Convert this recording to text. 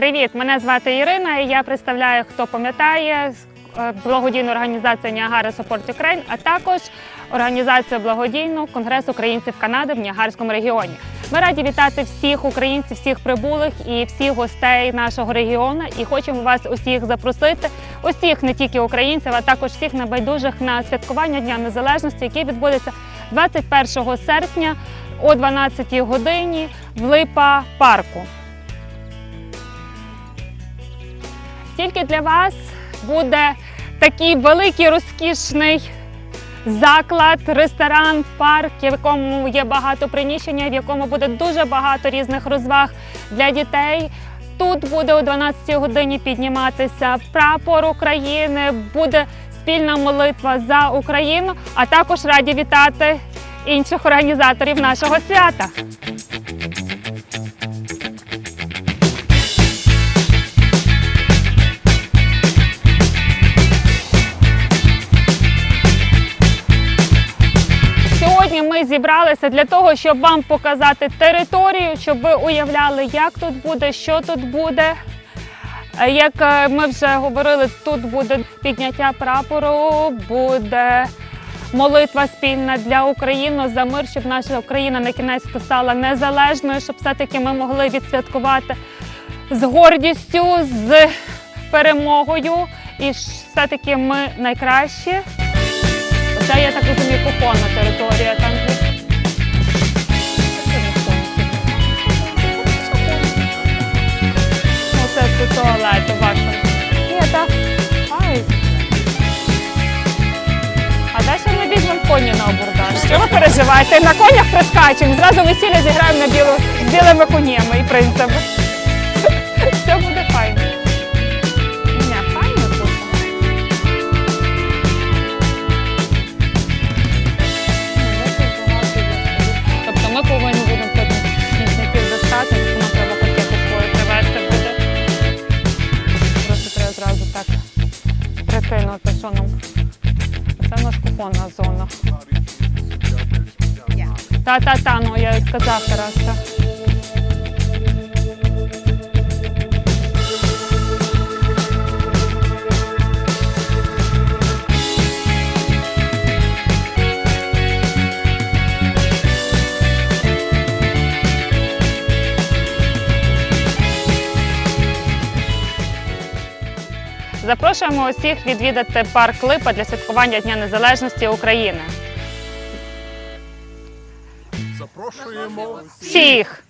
Привіт, мене звати Ірина. і Я представляю, хто пам'ятає е, благодійну організацію Ніагара Support Ukraine, а також організацію благодійну Конгрес українців Канади в Ніагарському регіоні. Ми раді вітати всіх українців, всіх прибулих і всіх гостей нашого регіону. І хочемо вас усіх запросити, усіх не тільки українців, а також всіх небайдужих на святкування Дня Незалежності, який відбудеться 21 серпня о 12 годині в Липа парку. Тільки для вас буде такий великий розкішний заклад, ресторан, парк, в якому є багато приміщення, в якому буде дуже багато різних розваг для дітей. Тут буде о 12 годині підніматися прапор України, буде спільна молитва за Україну, а також раді вітати інших організаторів нашого свята. Зібралися для того, щоб вам показати територію, щоб ви уявляли, як тут буде, що тут буде. Е, Як е, ми вже говорили, тут буде підняття прапору, буде молитва спільна для України за мир, щоб наша Україна на кінець стала незалежною, щоб все-таки ми могли відсвяткувати з гордістю, з перемогою. І все-таки ми найкращі. Це, я так розумію, купонна територія там. є. Ну, це туалет у. Ні, так. Ай. А далі ми візьмемо коні на абордаж. Що ви переживаєте? На конях прискачемо, зразу весілля зіграємо на білу, з білими конями і принцами. Що нам. Це у нас кухонна зона. Та-та-та, ну я сказав Тарас. Запрошуємо усіх відвідати парк Липа для святкування Дня Незалежності України. Запрошуємо Всіх!